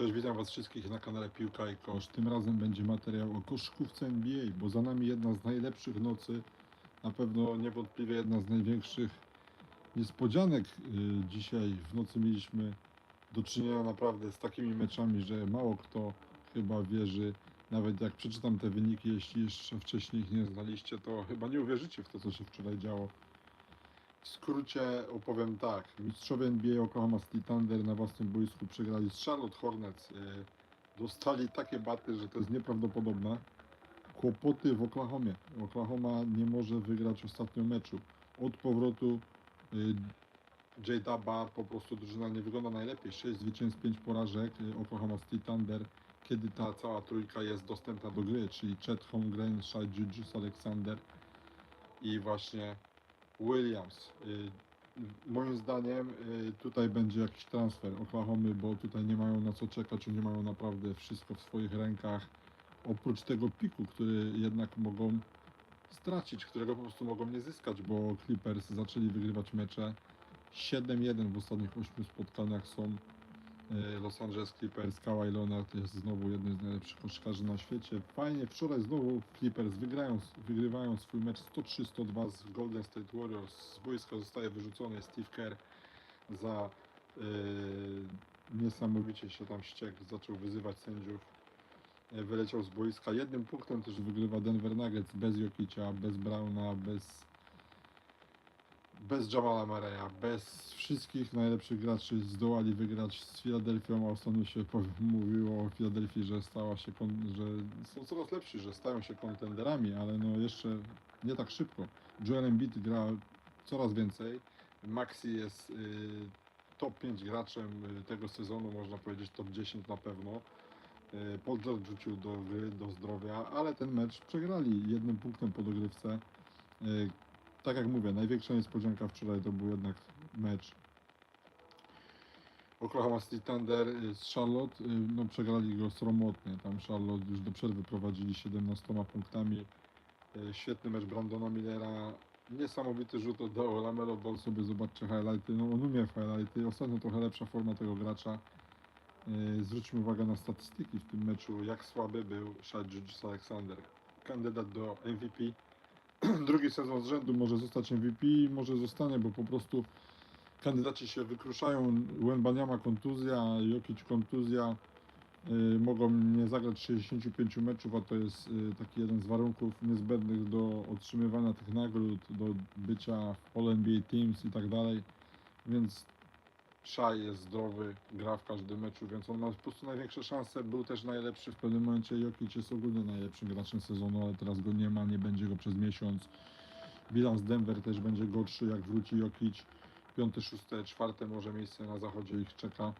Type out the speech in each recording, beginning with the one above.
Cześć, witam Was wszystkich na kanale Piłka i Kosz. Tym razem będzie materiał o koszykówce NBA, bo za nami jedna z najlepszych nocy, na pewno niewątpliwie jedna z największych niespodzianek. Yy, Dzisiaj w nocy mieliśmy do czynienia naprawdę z takimi meczami, że mało kto chyba wierzy. Nawet jak przeczytam te wyniki, jeśli jeszcze wcześniej ich nie znaliście, to chyba nie uwierzycie w to, co się wczoraj działo. W skrócie opowiem tak. Mistrzowie NBA Oklahoma City Thunder na własnym boisku przegrali z Charlotte Hornets. E, Dostali takie baty, że to jest nieprawdopodobne. Kłopoty w Oklahomie. Oklahoma nie może wygrać ostatnio meczu. Od powrotu e, J. Daba po prostu drużyna nie wygląda najlepiej. 6 zwycięstw, 5 porażek. e, Oklahoma City Thunder, kiedy ta cała trójka jest dostępna do gry, czyli Chet Holmgren, Shai Gilgeous Alexander i właśnie Williams. Y, Moim zdaniem y, tutaj będzie jakiś transfer Oklahomy, bo tutaj nie mają na co czekać, oni mają naprawdę wszystko w swoich rękach. Oprócz tego piku, który jednak mogą stracić, którego po prostu mogą nie zyskać, bo Clippers zaczęli wygrywać mecze 7-1 w ostatnich 8 spotkaniach są Los Angeles Clippers, Kawhi Leonard jest znowu jednym z najlepszych koszykarzy na świecie. Fajnie, wczoraj znowu Clippers wygrają, wygrywają swój mecz 103-102 z Golden State Warriors. Z boiska zostaje wyrzucony Steve Kerr za yy, niesamowicie się tam ściekł, zaczął wyzywać sędziów. Yy, Wyleciał z boiska. Jednym punktem też wygrywa Denver Nuggets bez Jokicia, bez Browna, bez bez Jamala Mareya, bez wszystkich najlepszych graczy zdołali wygrać z Filadelfią, a ostatnio się mówiło o Filadelfii, że stała się, że są coraz lepsi, że stają się kontenderami, ale no jeszcze nie tak szybko. Joel Embiid gra coraz więcej, Maxi jest y, top 5 graczem y, tego sezonu, można powiedzieć top 10 na pewno. Y, Paul George wrócił do gry, do zdrowia, ale ten mecz przegrali jednym punktem po dogrywce. Y, tak jak mówię, największa niespodzianka wczoraj to był jednak mecz Oklahoma City Thunder y, z Charlotte. Y, No przegrali go sromotnie. Tam Charlotte już do przerwy prowadzili 17 punktami. Y, Świetny mecz Brandona Millera. Niesamowity rzut oddał Lamelo Ball sobie zobaczcie highlighty. No on umie highlighty. Ostatnio trochę lepsza forma tego gracza. Zwróćmy uwagę na statystyki w tym meczu, jak słaby był Gilgeous Alexander. Kandydat do MVP drugi sezon z rzędu może zostać MVP, może zostanie, bo po prostu kandydaci się wykruszają. Łębaniama kontuzja, Jokic kontuzja. Y, mogą nie zagrać 65 meczów, a to jest y, taki jeden z warunków niezbędnych do otrzymywania tych nagród, do bycia w All NBA Teams i tak dalej. Więc Szaj jest zdrowy, gra w każdym meczu, więc on ma po prostu największe szanse. Był też najlepszy w pewnym momencie. Jokic jest ogólnie najlepszym graczem sezonu, ale teraz go nie ma, nie będzie go przez miesiąc. Bilans Denver też będzie gorszy, jak wróci Jokic. Piąte, szóste, czwarte może miejsce na zachodzie ich czeka.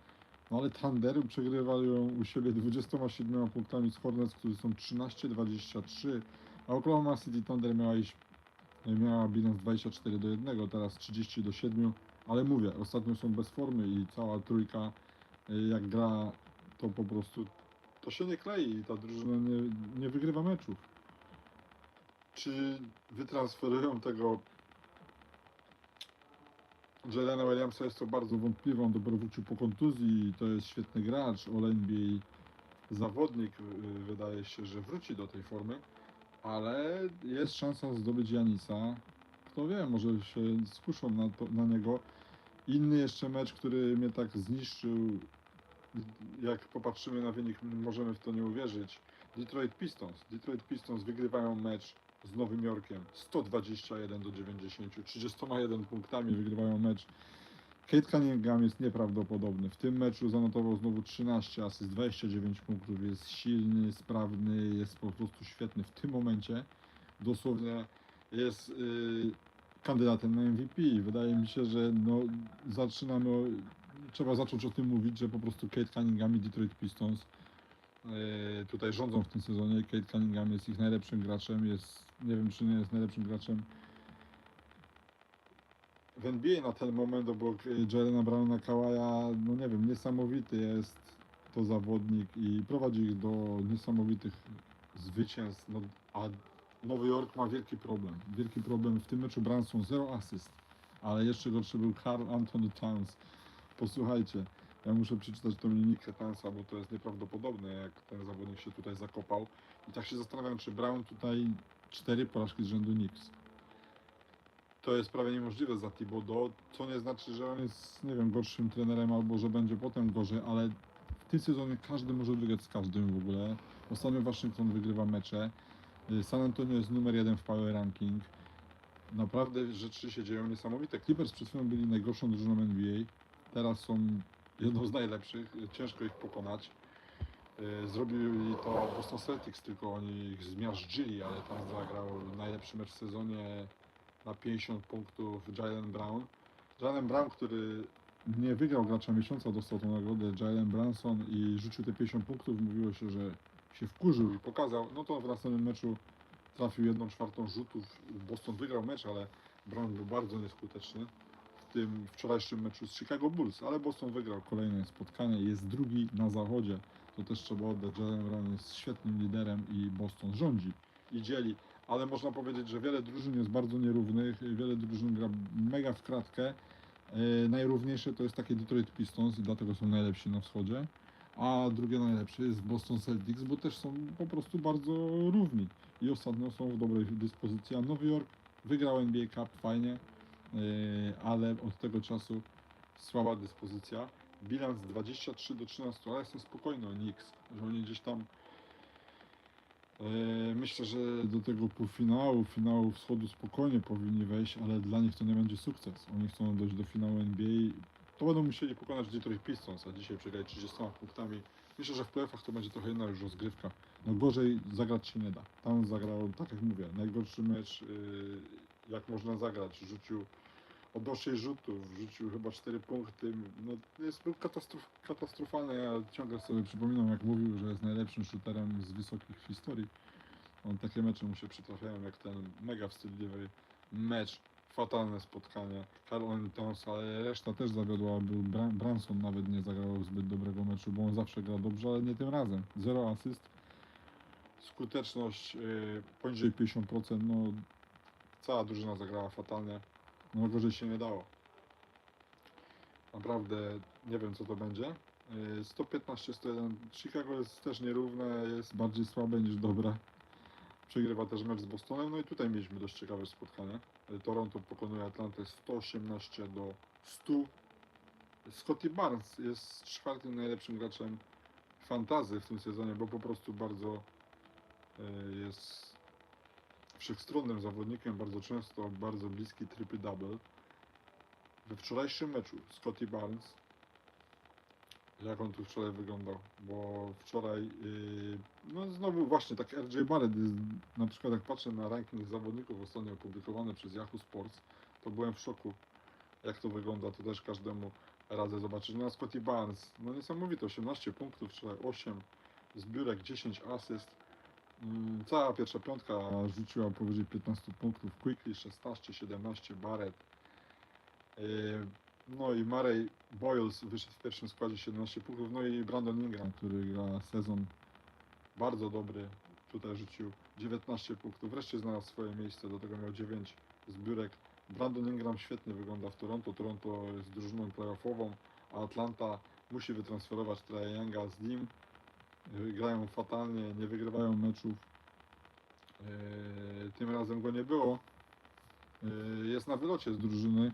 No ale Thunder przegrywają u siebie 27 punktami z Hornets, którzy są 13-23, a Oklahoma City Thunder miała iść miała bilans 24 do 1, teraz 30 do 7, ale mówię, ostatnio są bez formy i cała trójka y, jak gra, to po prostu to się nie klei i ta drużyna nie, nie wygrywa meczów. Czy wytransferują tego Jelena Williamsa jest to bardzo wątpliwe, on dopiero wrócił po kontuzji i to jest świetny gracz, All NBA zawodnik, y, wydaje się, że wróci do tej formy, ale jest szansa zdobyć Janisa. Kto wie, może się skuszą na, to, na niego. Inny jeszcze mecz, który mnie tak zniszczył, jak popatrzymy na wynik, możemy w to nie uwierzyć. Detroit Pistons. Detroit Pistons wygrywają mecz z Nowym Jorkiem 121 do 90, 31 punktami wygrywają mecz. Kate Cunningham jest nieprawdopodobny. W tym meczu zanotował znowu 13 asyst, 29 punktów. Jest silny, sprawny, jest po prostu świetny w tym momencie. Dosłownie jest yy, kandydatem na MVP. Wydaje mi się, że no, zaczynamy, trzeba zacząć o tym mówić, że po prostu Kate Cunningham i Detroit Pistons yy, tutaj rządzą w tym sezonie. Kate Cunningham jest ich najlepszym graczem, jest, nie wiem czy nie jest najlepszym graczem w NBA na ten moment obok y, Jelena Browna Kawaja, no nie wiem, niesamowity jest to zawodnik i prowadzi ich do niesamowitych zwycięstw, no, a Nowy Jork ma wielki problem, wielki problem w tym meczu Branson, zero asyst, ale jeszcze gorszy był Carl Anthony Towns. Posłuchajcie, Ja muszę przeczytać tą linijkę Tansa, bo to jest nieprawdopodobne, jak ten zawodnik się tutaj zakopał. I tak się zastanawiam, czy Brown tutaj cztery porażki z rzędu Knicks. To jest prawie niemożliwe za Thibodeau, co nie znaczy, że on jest, nie wiem, gorszym trenerem albo że będzie potem gorzej, ale w tym sezonie każdy może wygrać z każdym w ogóle. Ostatnio Waszyngton wygrywa mecze. San Antonio jest numer jeden w Power Ranking. Naprawdę rzeczy się dzieją niesamowite. Clippers przed chwilą byli najgorszą drużyną NBA. Teraz są jedną z najlepszych. Ciężko ich pokonać. Y, Zrobili to Boston Celtics, tylko oni ich zmiażdżyli, ale tam zagrał najlepszy mecz w sezonie na 50 punktów Jalen Brown. Jalen Brown, który nie wygrał gracza miesiąca, dostał tą nagrodę Jalen Branson i rzucił te 50 punktów. Mówiło się, że się wkurzył i pokazał. No to w następnym meczu trafił jedną czwartą rzutów. Boston wygrał mecz, ale Brown był bardzo nieskuteczny w tym wczorajszym meczu z Chicago Bulls, ale Boston wygrał kolejne spotkanie, jest drugi na zachodzie. To też trzeba oddać. Jalen Brown jest świetnym liderem i Boston rządzi i dzieli. Ale można powiedzieć, że wiele drużyn jest bardzo nierównych, wiele drużyn gra mega w kratkę. E, najrówniejsze to jest takie Detroit Pistons i dlatego są najlepsi na wschodzie. A drugie najlepsze jest Boston Celtics, bo też są po prostu bardzo równi i ostatnio są w dobrej dyspozycji. A Nowy Jork wygrał NBA Cup fajnie, yy, ale od tego czasu słaba dyspozycja. Bilans 23 do 13, ale jestem spokojny o Knicks, że oni gdzieś tam yy, myślę, że do tego półfinału, finału wschodu spokojnie powinni wejść, ale dla nich to nie będzie sukces. Oni chcą dojść do finału NBA. To będą musieli pokonać Detroit Pistons, a dzisiaj przegrali 30 punktami. Myślę, że w playoffach to będzie trochę inna już rozgrywka. No gorzej zagrać się nie da. Tam zagrał, tak jak mówię, najgorszy mecz, yy, jak można zagrać. Rzucił oddał 6 rzutów, rzucił chyba 4 punkty. No, jest był katastrof, katastrofalny. Ja ciągle sobie przypominam, jak mówił, że jest najlepszym shooterem z wysokich historii. On takie mecze mu się przytrafiają, jak ten mega wstydliwy mecz. Fatalne spotkanie. Carl Anthony Towns, ale reszta też zawiodła. Był Bra- Branson nawet nie zagrał zbyt dobrego meczu, bo on zawsze gra dobrze, ale nie tym razem. Zero asyst. Skuteczność yy, poniżej 50%. No, cała drużyna zagrała fatalnie. No gorzej się nie dało. Naprawdę nie wiem co to będzie. Yy, 115-101. Chicago jest też nierówne, jest bardziej słabe niż dobre. Przegrywa też mecz z Bostonem. No i tutaj mieliśmy dość ciekawe spotkanie. Yy, Toronto pokonuje Atlantę 118 do 100. Scotty Barnes jest czwartym najlepszym graczem fantazy w tym sezonie, bo po prostu bardzo yy, jest wszechstronnym zawodnikiem, bardzo często bardzo bliski triple double. We wczorajszym meczu Scotty Barnes, jak on tu wczoraj wyglądał, bo wczoraj, yy, no znowu właśnie tak RJ Barrett jest, na przykład jak patrzę na ranking zawodników ostatnio opublikowany przez Yahoo Sports, to byłem w szoku, jak to wygląda, to też każdemu radzę zobaczyć. No a Scotty Barnes, no niesamowite, 18 punktów wczoraj, 8 zbiórek, 10 asyst, Mm, Cała pierwsza piątka rzuciła powyżej 15 punktów. Quickly 16, 17, Barrett. Yy, No i Murray Boyles wyszedł w pierwszym składzie 17 punktów. No i Brandon Ingram, który gra sezon bardzo dobry. Tutaj rzucił 19 punktów. Wreszcie znalazł swoje miejsce. Do tego miał 9 zbiórek. Brandon Ingram świetnie wygląda w Toronto. Toronto jest drużyną playoffową, a Atlanta musi wytransferować Trae z nim. Yy, grają fatalnie, nie wygrywają meczów. Yy, Tym razem go nie było. Yy, Jest na wylocie z drużyny.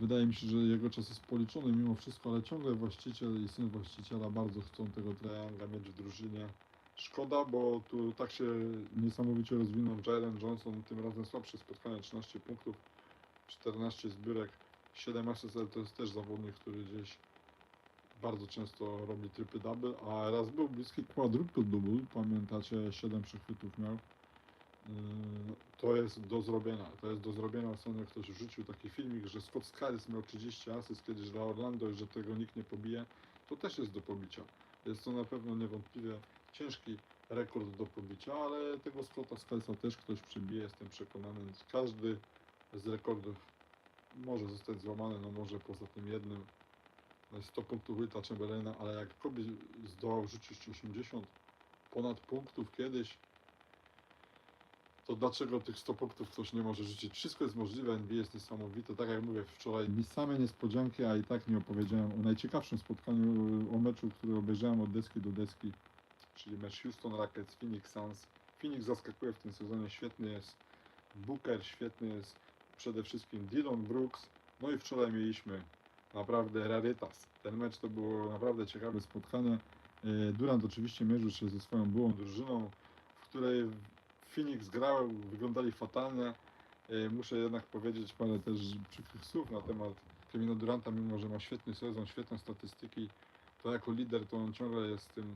Wydaje mi się, że jego czas jest policzony mimo wszystko, ale ciągle właściciel i syn właściciela bardzo chcą tego Trianga mieć w drużynie. Szkoda, bo tu tak się niesamowicie rozwinął Jalen Johnson, tym razem słabsze spotkanie, 13 punktów, 14 zbiórek, 7 asyst, to jest też zawodnik, który gdzieś bardzo często robi tripy double, a raz był bliski quadruple double, pamiętacie, 7 przechwytów miał. Yy, To jest do zrobienia, to jest do zrobienia. Ostatnio ktoś wrzucił taki filmik, że Scott Skiles miał 30 asyst kiedyś dla Orlando i że tego nikt nie pobije. To też jest do pobicia. Jest to na pewno niewątpliwie ciężki rekord do pobicia, ale tego Scotta Skilesa też ktoś przybije, jestem przekonany. Każdy z rekordów może zostać złamany, no może poza tym jednym. No jest 100 punktów Wita Chamberlaina, ale jak Kobe zdołał rzucić 80 ponad punktów kiedyś, to dlaczego tych 100 punktów ktoś nie może rzucić? Wszystko jest możliwe, NBA jest niesamowite. Tak jak mówię wczoraj, mi same niespodzianki, a i tak nie opowiedziałem o najciekawszym spotkaniu, o meczu, który obejrzałem od deski do deski, czyli mecz Houston Rockets, Phoenix Suns. Phoenix zaskakuje w tym sezonie, świetny jest Booker, świetny jest przede wszystkim Dylan Brooks. No i wczoraj mieliśmy naprawdę rarytas. Ten mecz to było naprawdę ciekawe spotkanie. E, Durant oczywiście mierzył się ze swoją byłą drużyną, w której Phoenix grał, wyglądali fatalnie. E, Muszę jednak powiedzieć parę też przykrych słów na temat Kevina Duranta, mimo że ma świetny sezon, świetne statystyki, to jako lider to on ciągle jest tym.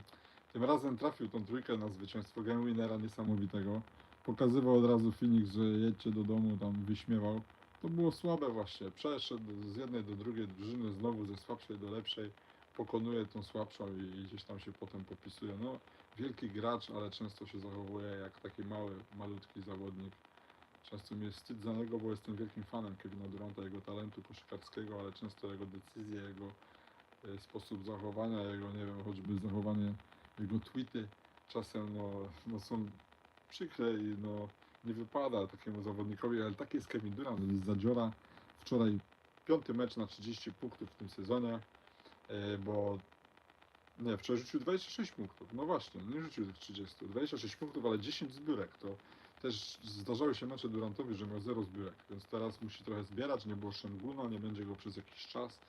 Tym razem trafił tą trójkę na zwycięstwo game winnera niesamowitego. Pokazywał od razu Phoenix, że jedźcie do domu, tam wyśmiewał. To było słabe właśnie. Przeszedł z jednej do drugiej drużyny, znowu ze słabszej do lepszej. Pokonuje tą słabszą i, gdzieś tam się potem popisuje. No, wielki gracz, ale często się zachowuje jak taki mały, malutki zawodnik. Często mi jest wstyd za niego, bo jestem wielkim fanem Kevina Duranta, jego talentu koszykarskiego, ale często jego decyzje, jego e, sposób zachowania, jego, nie wiem, choćby zachowanie, jego tweety czasem no, no są przykre i no, nie wypada takiemu zawodnikowi, ale taki jest Kevin Durant, jest zadziora. Wczoraj piąty mecz na 30 punktów w tym sezonie, bo nie, wczoraj rzucił 26 punktów. No właśnie, nie rzucił tych 30. 26 punktów, ale 10 zbiórek. To też zdarzały się mecze Durantowi, że miał 0 zbiórek, więc teraz musi trochę zbierać. Nie było Szenguna, nie będzie go przez jakiś czas.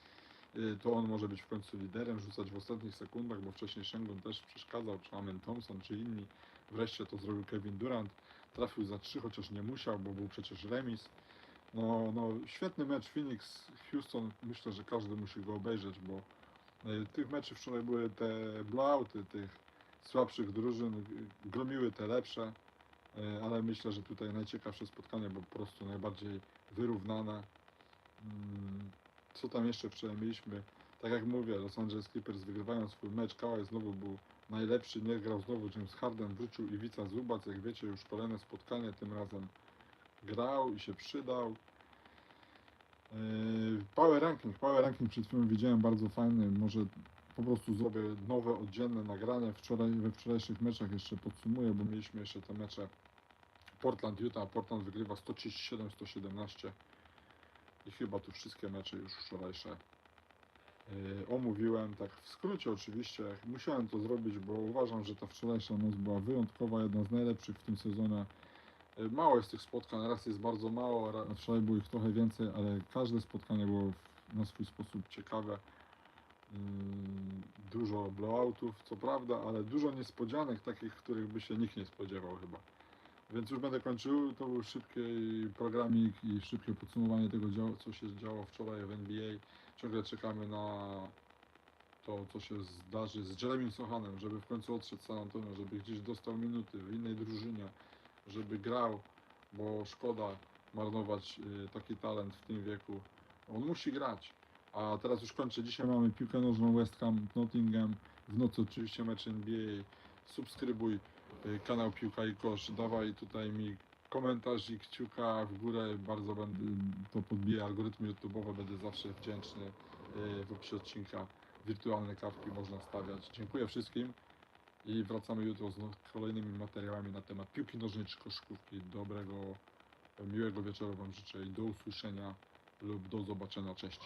Y, To on może być w końcu liderem, rzucać w ostatnich sekundach, bo wcześniej Shengun też przeszkadzał, czy Amen Thompson, czy inni. Wreszcie to zrobił Kevin Durant. Trafił za 3, chociaż nie musiał, bo był przecież remis. No, no, świetny mecz Phoenix, Houston. Myślę, że każdy musi go obejrzeć, bo tych meczy wczoraj były te blowouty tych słabszych drużyn, y, gromiły te lepsze. Y, Ale myślę, że tutaj najciekawsze spotkanie, bo po prostu najbardziej wyrównane. Mm, Co tam jeszcze wczoraj mieliśmy? Tak jak mówię, Los Angeles Clippers wygrywają swój mecz. Kawhi znowu był najlepszy, nie grał znowu. James Harden wrócił Iwica Zubac, jak wiecie, już kolejne spotkanie, tym razem grał i się przydał. Yy, Power ranking, power ranking przed chwilą widziałem bardzo fajny. Może po prostu zrobię nowe, oddzielne nagranie. Wczoraj, we wczorajszych meczach jeszcze podsumuję, bo mieliśmy jeszcze te mecze Portland, Utah. Portland wygrywa 137-117 i chyba tu wszystkie mecze już wczorajsze yy, omówiłem. Tak w skrócie oczywiście. Musiałem to zrobić, bo uważam, że ta wczorajsza noc była wyjątkowa, jedna z najlepszych w tym sezonie. Yy, Mało jest tych spotkań, raz jest bardzo mało, ra- wczoraj było ich trochę więcej, ale każde spotkanie było w- na swój sposób ciekawe. Mm, Dużo blowoutów, co prawda, ale dużo niespodzianek, takich, których by się nikt nie spodziewał chyba. Więc już będę kończył. To był szybki programik i szybkie podsumowanie tego, co się działo wczoraj w NBA. Ciągle czekamy na to, co się zdarzy z Jeremy Sohanem, żeby w końcu odszedł San Antonio, żeby gdzieś dostał minuty w innej drużynie, żeby grał, bo szkoda marnować y, taki talent w tym wieku. On musi grać. A teraz już kończę. Dzisiaj mamy piłkę nożną West Ham, Nottingham. W nocy oczywiście mecz NBA. Subskrybuj y, kanał Piłka i Kosz. Dawaj tutaj mi komentarz i kciuka w górę. Bardzo będę to podbije algorytmy YouTube'owe. Będę zawsze wdzięczny. Y, W opisie odcinka wirtualne kawki można stawiać. Dziękuję wszystkim i wracamy jutro z kolejnymi materiałami na temat piłki nożnej czy koszykówki. Dobrego, miłego wieczoru Wam życzę i do usłyszenia lub do zobaczenia. Cześć.